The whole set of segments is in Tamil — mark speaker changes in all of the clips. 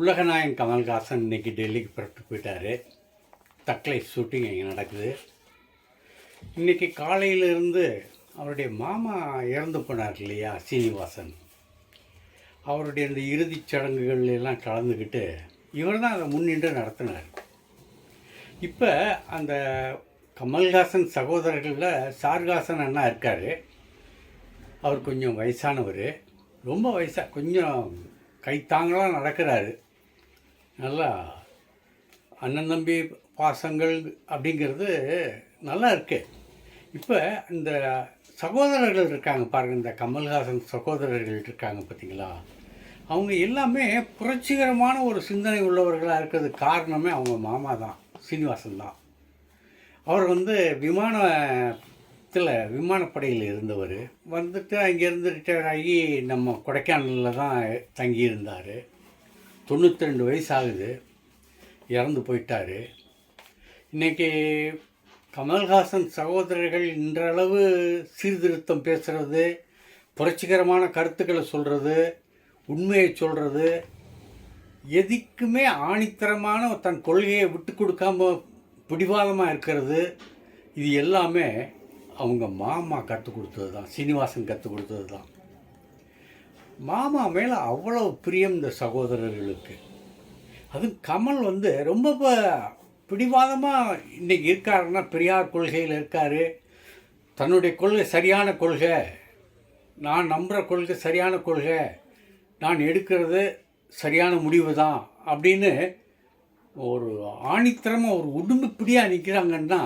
Speaker 1: உலகநாயகன் கமல்ஹாசன் இன்னைக்கு டெல்லிக்கு புறப்பட்டு போயிட்டார். தக்லை ஷூட்டிங் இங்கே நடக்குது. இன்னைக்கு காலையிலிருந்து அவருடைய மாமா இறந்து போனார் இல்லையா சீனிவாசன். அவருடைய இந்த இறுதிச் சடங்குகள் எல்லாம் கலந்துக்கிட்டு இவர் தான் அதை முன்னின்று நடத்தினார். இப்போ அந்த கமல்ஹாசன் சகோதரர்களில் சார்காசன் அண்ணா இருக்கார். அவர் கொஞ்சம் வயசானவர். ரொம்ப வயசாக கொஞ்சம் கைத்தாங்களாக நடக்கிறாரு. நல்லா அண்ணன் தம்பி பாசங்கள் அப்படிங்கிறது நல்லா இருக்கு. இப்போ இந்த சகோதரர்கள் இருக்காங்க பாருங்கள் இந்த கமல்ஹாசன் சகோதரர்கள் இருக்காங்க பார்த்தீங்களா அவங்க எல்லாமே புரட்சிகரமான ஒரு சிந்தனை உள்ளவர்களாக இருக்கிறதுக்கு காரணமே அவங்க மாமா தான் சீனிவாசன் தான். அவர் வந்து விமானத்தில் விமானப்படையில் இருந்தவர். வந்துட்டு அங்கேருந்து ரிட்டையர் ஆகி நம்ம கொடைக்கானலில் தான் தங்கியிருந்தார். தொண்ணூற்றி ரெண்டு வயசு ஆகுது இறந்து போயிட்டார். இன்றைக்கி கமல்ஹாசன் சகோதரர்கள் இன்றளவு சீர்திருத்தம் பேசுகிறது புரட்சிகரமான கருத்துக்களை சொல்கிறது உண்மையை சொல்கிறது எதுக்குமே ஆணித்தரமான தன் கொள்கையை விட்டு கொடுக்காம பிடிவாதமாக இருக்கிறது இது எல்லாமே அவங்க மாமா கற்றுக் கொடுத்தது தான் சீனிவாசன் கற்றுக் கொடுத்தது தான் மாமா மேலே அவ்வளோ பிரியம் இந்த சகோதரர்களுக்கு. அதுவும் கமல் வந்து ரொம்ப பிடிவாதமாக இன்றைக்கி இருக்காருன்னா பெரியார் கொள்கையில் இருக்கார். தன்னுடைய கொள்கை சரியான கொள்கை. நான் நம்புகிற கொள்கை சரியான கொள்கை. நான் எடுக்கிறது சரியான முடிவு தான் அப்படின்னு ஒரு ஆணித்தரமாக ஒரு உடும்புப்பிடியாக நிற்கிறாங்கன்னா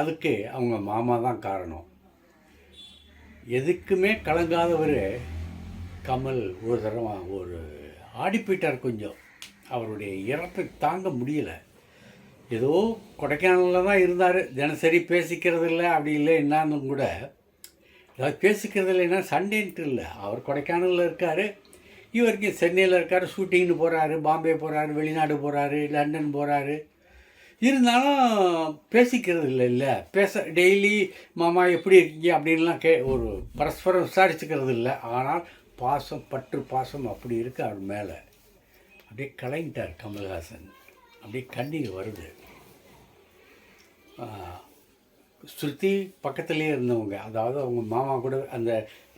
Speaker 1: அதுக்கு அவங்க மாமா தான் காரணம். எதுக்குமே கலங்காதவர். கமல் ஒரு தடவை ஒரு ஆடிப்பிட்டார் கொஞ்சம். அவருடைய இறப்பை தாங்க முடியல. ஏதோ கொடைக்கானலில் தான் இருந்தார். தினசரி பேசிக்கிறது இல்லை அப்படி இல்லை என்னான்னு கூட. ஏதாவது பேசிக்கிறது இல்லைன்னா சண்டேன்ட்டு இல்லை. அவர் கொடைக்கானலில் இருக்கார். இவருக்கு சென்னையில் இருக்கார். ஷூட்டிங்னு போகிறாரு பாம்பே போகிறாரு வெளிநாடு போகிறாரு லண்டன் போகிறாரு இருந்தாலும் பேசிக்கிறது இல்லை இல்லை. பேச டெய்லி மாமா எப்படி இருக்கீங்க? அப்படின்லாம் கே ஒரு பரஸ்பரம் விசாரிச்சுக்கிறது இல்லை. ஆனால் பாசம் பற்று பாசம் அப்படி இருக்கு அவர் மேலே. அப்படியே கலைஞ்சிட்டார் கமல்ஹாசன். அப்படியே கண்ணீர் வருது. ஸ்ருதி பக்கத்துலேயே இருந்தவங்க அதாவது அவங்க மாமா கூட அந்த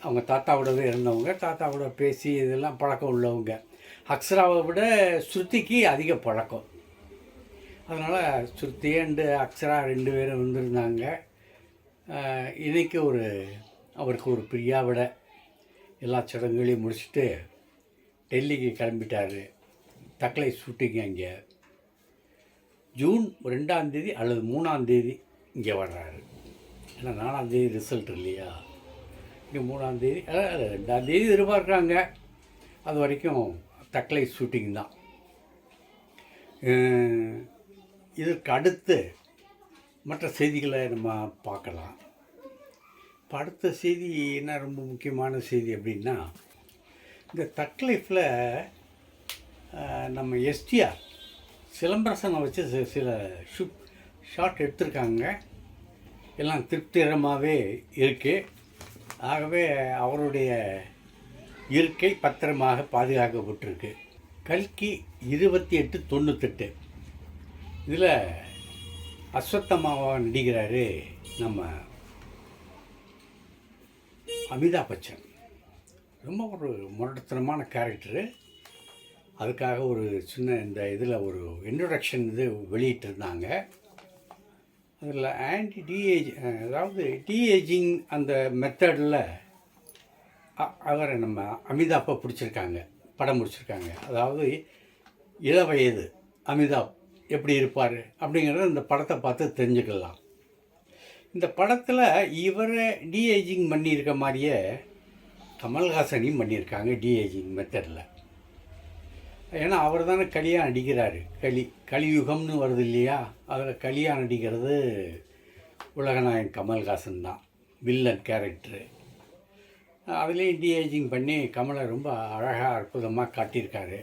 Speaker 1: அவங்க தாத்தாவோடவே இருந்தவங்க தாத்தா கூட பேசி இதெல்லாம் பழக்கம் உள்ளவங்க. அக்ஷராவை விட ஸ்ருதிக்கு அதிக பழக்கம். அதனால் ஸ்ருதி அண்டு அக்ஷரா ரெண்டு பேரும் வந்திருந்தாங்க இன்றைக்கி ஒரு அவருக்கு ஒரு பிரியாவிட எல்லா சடங்குகளையும் முடிச்சுட்டு டெல்லிக்கு கிளம்பிட்டார். தக்கலை ஷூட்டிங் அங்கே ஜூன் ரெண்டாந்தேதி அல்லது மூணாந்தேதி இங்கே வர்றாரு. ஏன்னா நாலாந்தேதி ரிசல்ட் இல்லையா? இங்கே மூணாந்தேதி ரெண்டாந்தேதி அதாவது எதிர்பார்க்குறாங்க. அது வரைக்கும் தக்கலை ஷூட்டிங் தான். இதற்கு அடுத்து மற்ற செய்திகளை நம்ம பார்க்கலாம். இப்போ அடுத்த செய்தி என்ன ரொம்ப முக்கியமான செய்தி அப்படின்னா இந்த தக்லைஃபில் நம்ம எஸ்டிஆர் சிலம்பரசனை வச்சு சில ஷூட் ஷாட் எடுத்திருக்காங்க. எல்லாம் திருப்திகரமாகவே இருக்குது ஆகவே அவருடைய இருக்கை பத்திரமாக பாதுகாக்கப்பட்டிருக்கு. கல்கி இருபத்தி எட்டு தொண்ணூத்தெட்டு. இதில் அஸ்வத்தமாக நடிக்கிறாரு நம்ம அமிதாப் பச்சன். ரொம்ப ஒரு முரட்டுத்தனமான கேரக்டரு அதுக்காக ஒரு சின்ன இந்த இதில் ஒரு இன்ட்ரொடக்ஷன் இது வெளியிட்டிருந்தாங்க. அதில் ஆன்டி டிஏஜ் அதாவது டிஏஜிங் அந்த மெத்தடில் அவரை நம்ம அமிதாப்பை பிடிச்சிருக்காங்க படம் பிடிச்சிருக்காங்க அதாவது இள வயது அமிதாப் எப்படி இருப்பார் அப்படிங்கிறத இந்த படத்தை பார்த்து தெரிஞ்சுக்கலாம். இந்த படத்தில் இவரை டிஏஜிங் பண்ணியிருக்க மாதிரியே கமல்ஹாசனையும் பண்ணியிருக்காங்க டிஏஜிங் மெத்தடில் ஏன்னா அவர் தானே கலியாக நடிக்கிறாரு களி கலியுகம்னு வருது இல்லையா? அதில் கலியாக நடிக்கிறது உலகநாயகன் கமல்ஹாசன் தான் வில்லன் கேரக்டரு அதுலேயும் டிஏஜிங் பண்ணி கமலை ரொம்ப அழகாக அற்புதமாக காட்டியிருக்காரு.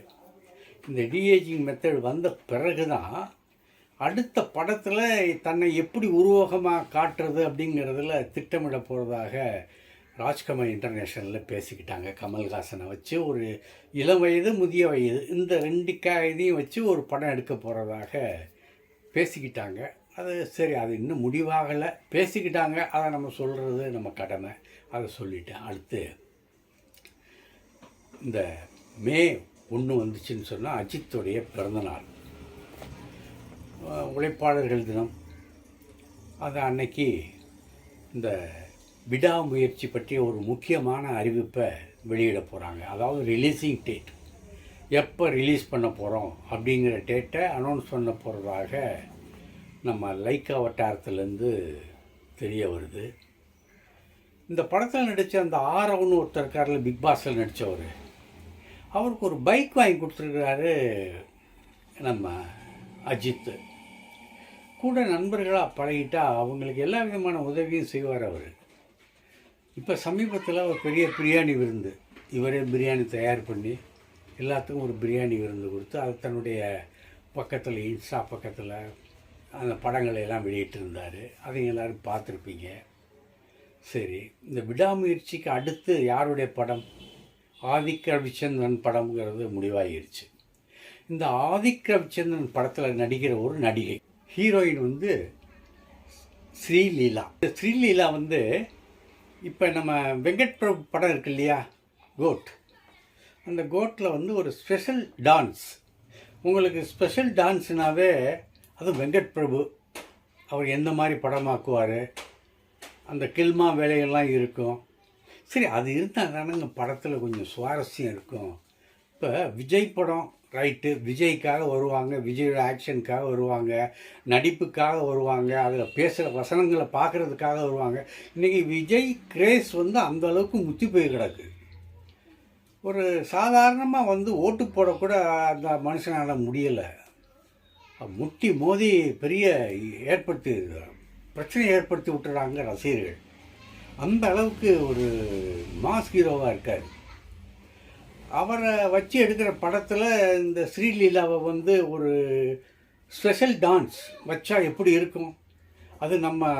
Speaker 1: இந்த டிஏஜிங் மெத்தட் வந்த பிறகு தான் அடுத்த படத்தில் தன்னை எப்படி உருவகமாக காட்டுறது அப்படிங்கிறதுல திட்டமிட போகிறதாக ராஜ்கமல் இன்டர்நேஷ்னலில் பேசிக்கிட்டாங்க. கமல்ஹாசனை வச்சு ஒரு இளம் வயது முதிய வயது இந்த ரெண்டு இதையும் வச்சு ஒரு படம் எடுக்க போகிறதாக பேசிக்கிட்டாங்க. அது சரி அது இன்னும் முடிவாகலை. பேசிக்கிட்டாங்க. அதை நம்ம சொல்கிறது நம்ம கடமை. அதை சொல்லிட்டேன் அடுத்து இந்த மே ஒன்று வந்துச்சுன்னு சொன்னால் அஜித்துடைய பிறந்தநாள் உழைப்பாளர்கள் தினம். அது அன்னைக்கு இந்த விடாமுயற்சி பற்றிய ஒரு முக்கியமான அறிவிப்பை வெளியிட போகிறாங்க அதாவது ரிலீஸிங் டேட் எப்போ ரிலீஸ் பண்ண போகிறோம் அப்படிங்கிற டேட்டை அனௌன்ஸ் பண்ண போகிறதாக நம்ம லைக்கா வட்டாரத்துலேருந்து தெரிய வருது. இந்த படத்தில் நடித்த அந்த ஆரவன் ஒருத்தர் இருக்கார்ல பிக் பாஸில் நடித்தவர் அவருக்கு ஒரு பைக் வாங்கி கொடுத்துருக்கிறாரு நம்ம அஜித் கூட நண்பர்களாக பழகிட்டா அவங்களுக்கு எல்லா விதமான உதவியும் செய்வார் அவர். இப்போ சமீபத்தில் ஒரு பெரிய பிரியாணி விருந்து. இவரே பிரியாணி தயார் பண்ணி எல்லாத்துக்கும் ஒரு பிரியாணி விருந்து கொடுத்து அது தன்னுடைய பக்கத்தில் இன்ஸ்டா பக்கத்தில் அந்த படங்களை எல்லாம் வெளியிட்டிருந்தார். அதை எல்லோரும் பார்த்துருப்பீங்க. சரி இந்த விடாமுயற்சிக்கு அடுத்து யாருடைய படம்? ஆதிக்க ரவிச்சந்திரன் படம்ங்கிறது முடிவாகிருச்சு இந்த ஆதிக் ரவிச்சந்திரன் படத்தில் நடிக்கிற ஒரு நடிகை. ஹீரோயின் வந்து ஸ்ரீலீலா. இந்த ஸ்ரீலீலா வந்து இப்போ நம்ம வெங்கட் பிரபு படம் இருக்கு இல்லையா? கோட் அந்த கோட்டில் வந்து ஒரு ஸ்பெஷல் டான்ஸ் உங்களுக்கு ஸ்பெஷல் டான்ஸ்னாவே அது வெங்கட் பிரபு அவர் எந்த மாதிரி படமாக்குவார்? அந்த கில்மா வேலையெல்லாம் இருக்கும். சரி அது இருந்தால் தானேங்க படத்தில் கொஞ்சம் சுவாரஸ்யம் இருக்கும். இப்போ விஜய் படம் ரைட்டு விஜய்க்காக வருவாங்க விஜயோட ஆக்ஷனுக்காக வருவாங்க நடிப்புக்காக வருவாங்க அதில் பேசுகிற வசனங்களை பார்க்குறதுக்காக வருவாங்க. இன்றைக்கி விஜய் கிரேஸ் வந்து அந்த அளவுக்கு முத்தி போய் கிடக்கு. ஒரு சாதாரணமாக வந்து ஓட்டு போடக்கூட அந்த மனுஷனால் முடியலை. முட்டி மோதி பெரிய ஏற்படுத்தி பிரச்சனை ஏற்படுத்தி விட்டுறாங்க ரசிகர்கள். அந்த அளவுக்கு ஒரு மாஸ் ஹீரோவாக இருக்கார். அவரை வச்சு எடுக்கிற படத்தில் இந்த ஸ்ரீலீலாவை வந்து ஒரு ஸ்பெஷல் டான்ஸ் வச்சா எப்படி இருக்கும்? அது நம்ம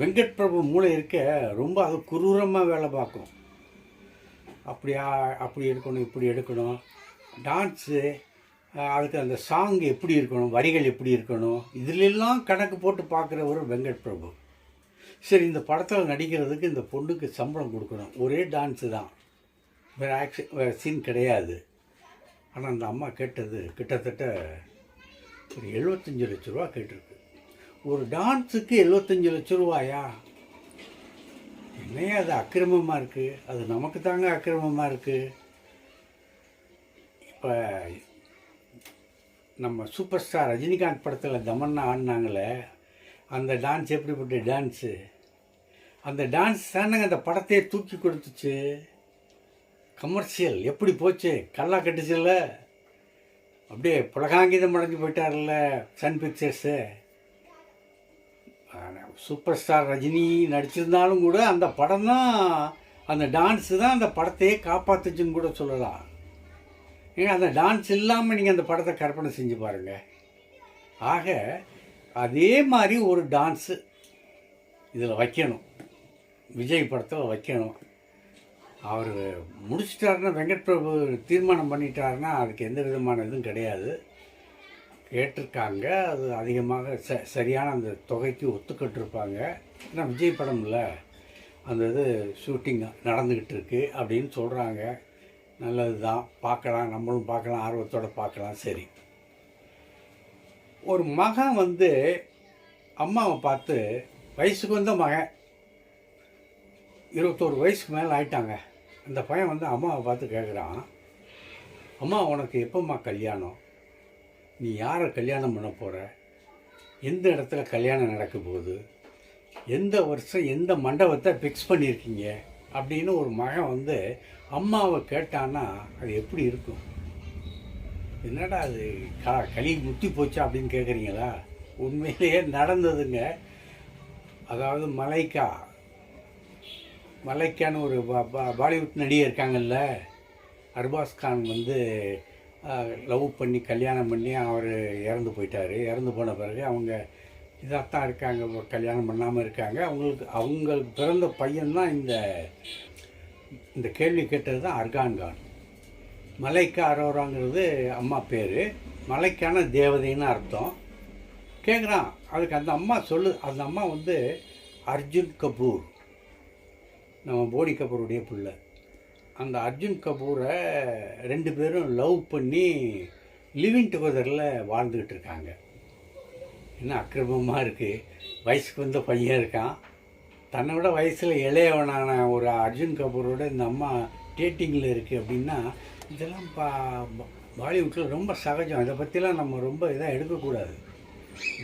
Speaker 1: வெங்கட் பிரபு மூளை இருக்க ரொம்ப அது குரூரமாக வேலை பார்க்கும். அப்படியா அப்படி எடுக்கணும் இப்படி எடுக்கணும். டான்ஸு அதுக்கு அந்த சாங் எப்படி இருக்கணும் வரிகள் எப்படி இருக்கணும் இதிலெல்லாம் கணக்கு போட்டு பார்க்குற ஒரு வெங்கட் பிரபு. சரி இந்த படத்தில் நடிக்கிறதுக்கு இந்த பொண்ணுக்கு சம்பளம் கொடுக்கணும். ஒரே டான்ஸு தான். வேறு ஆக்ஷன் வேறு சீன் கிடையாது. ஆனால் அந்த அம்மா கேட்டது கிட்டத்தட்ட ஒரு எழுபத்தஞ்சு லட்ச ரூபா கேட்டிருக்கு. ஒரு டான்ஸுக்கு எழுபத்தஞ்சு லட்ச ரூபாயா? என்னையா அது அக்கிரமமாக இருக்குது அது நமக்கு தாங்க அக்கிரமமாக இருக்குது இப்போ நம்ம சூப்பர் ஸ்டார் ரஜினிகாந்த் படத்தில் தமன்னா ஆடினாங்களே அந்த டான்ஸ் எப்படிப்பட்ட டான்ஸு அந்த டான்ஸ் தானேங்க அந்த படத்தையே தூக்கி கொடுத்துச்சு. கமர்ஷியல். எப்படி போச்சு? கல்லா கட்டுச்சுல்ல. அப்படியே புலகாங்கிதம் அடைஞ்சு போயிட்டார்ல Sun Pictures. Super star Rajini நடிச்சிருந்தாலும் கூட அந்த படம் தான் அந்த டான்ஸு தான் அந்த படத்தையே காப்பாற்றுச்சுன்னு கூட சொல்லலாம். ஏங்க அந்த டான்ஸ் இல்லாமல் நீங்கள் அந்த படத்தை கற்பனை செஞ்சு பாருங்கள் ஆக அதே மாதிரி ஒரு டான்ஸு இதில் வைக்கணும். விஜய் படத்தில் வைக்கணும். அவர் முடிச்சிட்டாருன்னா வெங்கட் பிரபு தீர்மானம் பண்ணிட்டாருன்னா அதுக்கு எந்த விதமான இதுவும் கிடையாது. கேட்டிருக்காங்க. அது அதிகமாக ச சரியான அந்த தொகைக்கு ஒத்துக்கிட்டுருப்பாங்க. ஏன்னா விஜய் படம் இல்லை. அந்த இது ஷூட்டிங் நடந்துக்கிட்டு இருக்கு அப்படின்னு சொல்கிறாங்க நல்லது தான் பார்க்கலாம். நம்மளும் பார்க்கலாம். ஆர்வத்தோடு பார்க்கலாம். சரி. ஒரு மகன் வந்து அம்மாவை பார்த்து வயசுக்கு வந்த மகன். இருபத்தோரு வயசுக்கு மேலே ஆயிட்டாங்க. அந்த பையன் வந்து அம்மாவை பார்த்து கேட்குறான் அம்மா உனக்கு எப்போம்மா கல்யாணம்? நீ யாரை கல்யாணம் பண்ண போகிற எந்த இடத்துல கல்யாணம் நடக்க போகுது? எந்த வருஷம் எந்த மண்டபத்தை ஃபிக்ஸ் பண்ணியிருக்கீங்க? அப்படின்னு ஒரு மகன் வந்து அம்மாவை கேட்டான்னா அது எப்படி இருக்கும்? என்னடா அது க களி முத்தி போச்சா? அப்படின்னு கேட்குறீங்களா? உண்மையிலேயே நடந்ததுங்க. அதாவது மலைக்கா மலைக்கான ஒரு பா- பாலிவுட் நடிகை இருக்காங்கல்ல அர்பாஸ் கான் வந்து லவ் பண்ணி கல்யாணம் பண்ணி அவர் இறந்து போயிட்டார். இறந்து போன பிறகு அவங்க இதாகத்தான் இருக்காங்க கல்யாணம் பண்ணாமல் இருக்காங்க. அவங்களுக்கு அவங்களுக்கு பிறந்த பையன்தான் இந்த இந்த கேள்வி கேட்டது தான் அர்கான் கான். மலைக்கு அரோராங்கிறது அம்மா பேர். மலைக்கான தேவதைன்னு அர்த்தம். கேட்குறான் அதுக்கு அந்த அம்மா சொல்லு அந்த அம்மா வந்து அர்ஜுன் கபூர். நம்ம போடி கபூருடைய பிள்ளை. அந்த அர்ஜுன் கபூரை ரெண்டு பேரும் லவ் பண்ணி லிவிங் டுகெதரில் வாழ்ந்துக்கிட்டு இருக்காங்க. என்ன அக்கிரமமாக இருக்குது வயசுக்கு வந்த பையன் இருக்கான். தன்னை விட வயசில் இளையவனான ஒரு அர்ஜுன் கபூரோட இந்த அம்மா டேட்டிங்கில் இருக்குது அப்படின்னா இதெல்லாம் பா பாலிவுட்டில் ரொம்ப சகஜம். இதை பற்றிலாம் நம்ம ரொம்ப இதாக எடுக்கக்கூடாது.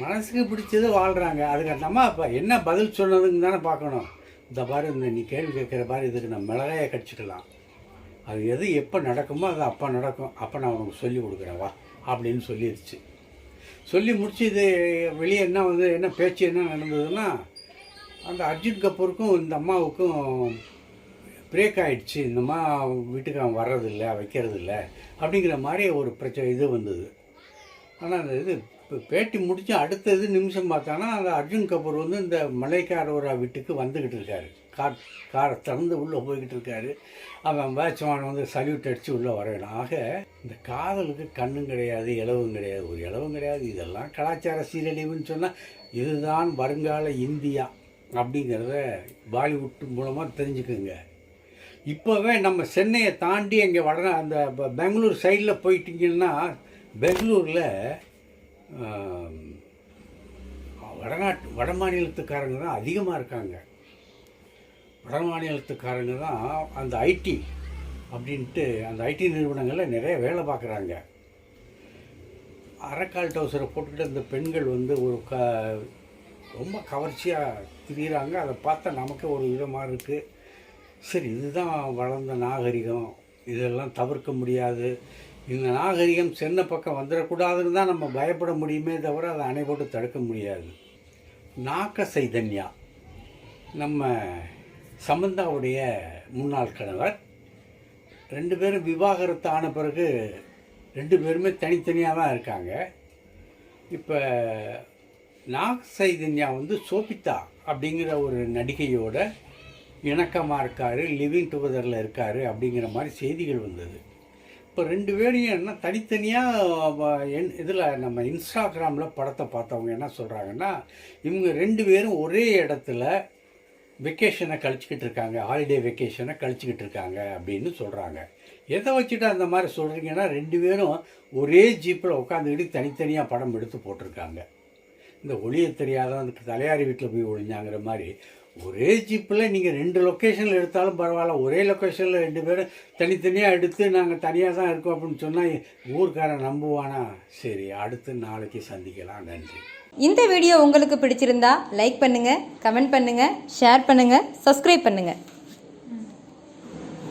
Speaker 1: மனசுக்கு பிடிச்சது வாழ்கிறாங்க அதுக்கு அந்த அம்மா இப்போ என்ன பதில் சொன்னதுன்னு தானே பார்க்கணும். இந்த மாதிரி நீ கேள்வி கேட்குற மாதிரி இதுக்கு நான் மிளகாயை கடிச்சிக்கலாம். அது எது எப்போ நடக்குமோ அது அப்போ நடக்கும். அப்போ நான் உனக்கு சொல்லி கொடுக்குறேன் வா அப்படின்னு சொல்லிடுச்சு சொல்லி முடிச்சு இது வெளியே என்ன வந்து என்ன பேச்சு என்ன நடந்ததுன்னா அந்த அர்ஜுன் கபூருக்கும் இந்த அம்மாவுக்கும் பிரேக் ஆகிடுச்சு இந்தம்மா வீட்டுக்கு அவன் வர்றதில்ல வைக்கிறதில்ல அப்படிங்கிற மாதிரி ஒரு பிரச்சனை இது வந்தது. ஆனால் அந்த இது இப்போ பேட்டி முடிச்சு அடுத்தது நிமிஷம் பார்த்தானா அந்த அர்ஜுன் கபூர் வந்து இந்த மலைக்காரோரா வீட்டுக்கு வந்துக்கிட்டு இருக்காரு. கார் காரை திறந்து உள்ளே போய்கிட்டு இருக்காரு. அவன் பேட்ச்மேன் வந்து சல்யூட் அடித்து உள்ளே வரையணும் ஆக இந்த காதலுக்கு கண்ணும் கிடையாது இலவும் கிடையாது ஒரு இலவும் கிடையாது. இதெல்லாம் கலாச்சார சீரழிவுன்னு சொன்னால் இதுதான் வருங்கால இந்தியா அப்படிங்கிறத பாலிவுட் மூலமாக தெரிஞ்சுக்குங்க. இப்போவே நம்ம சென்னையை தாண்டி இங்கே வட அந்த பெங்களூர் சைடில் போயிட்டீங்கன்னா பெங்களூரில் வடநாட்டு வட மாநிலத்துக்காரங்க தான் அதிகமாக இருக்காங்க. வட மாநிலத்துக்காரங்க தான் அந்த ஐடி அப்படின்ட்டு அந்த ஐடி நிறுவனங்களில் நிறைய வேலை பார்க்குறாங்க. அரைக்கால் டவுசரை போட்டுக்கிட்டு அந்த பெண்கள் வந்து ஒரு க ரொம்ப கவர்ச்சியாக திரியிறாங்க. அதை பார்த்தா நமக்கு ஒரு விதமாக இருக்குது சரி இதுதான் வளர்ந்த நாகரிகம். இதெல்லாம் தவிர்க்க முடியாது. இந்த நாகரிகம் சென்ன பக்கம் வந்துடக்கூடாதுன்னு தான் நம்ம பயப்பட முடியுமே தவிர அதை அணை போட்டு தடுக்க முடியாது. நாக்க சைதன்யா நம்ம சமந்தாவுடைய முன்னாள் கணவர். ரெண்டு பேரும் விவாகரத்து ஆன பிறகு ரெண்டு பேருமே தனித்தனியாக தான் இருக்காங்க. இப்போ நாக சைதன்யா வந்து சோபிதா அப்படிங்கிற ஒரு நடிகையோட இணக்கமாக இருக்கார் லிவிங் டுகெதரில் இருக்கார் அப்படிங்கிற மாதிரி செய்திகள் வந்தது. இப்போ ரெண்டு பேரையும் என்ன தனித்தனியாக என் இதில் நம்ம இன்ஸ்டாகிராமில் படத்தை பார்த்தவங்க என்ன சொல்கிறாங்கன்னா இவங்க ரெண்டு பேரும் ஒரே இடத்துல வெக்கேஷனை கழிச்சிக்கிட்டு இருக்காங்க. ஹாலிடே வெக்கேஷனை கழிச்சிக்கிட்டு இருக்காங்க அப்படின்னு சொல்கிறாங்க எதை வச்சுட்டு அந்த மாதிரி சொல்கிறீங்கன்னா ரெண்டு பேரும் ஒரே ஜீப்பில் உட்காந்துக்கிட்டு தனித்தனியாக படம் எடுத்து போட்டிருக்காங்க. இந்த ஒளியை தெரியாதவனுக்கு தலையாரி வீட்டில் போய் ஒழிஞ்சாங்கிற மாதிரி ஒரே ஜீப்பில் நீங்கள் ரெண்டு லொக்கேஷனில் எடுத்தாலும் பரவாயில்ல. ஒரே லொக்கேஷனில் ரெண்டு பேரும் தனித்தனியாக எடுத்து நாங்கள் தனியாக தான் இருக்கோம் அப்படின்னு சொன்னால் ஊர்க்காரன் நம்புவானா? சரி அடுத்து நாளைக்கு சந்திக்கலாம். நன்றி.
Speaker 2: இந்த வீடியோ உங்களுக்கு பிடிச்சிருந்தா லைக் பண்ணுங்கள் கமெண்ட் பண்ணுங்கள் ஷேர் பண்ணுங்கள் சப்ஸ்கிரைப் பண்ணுங்கள்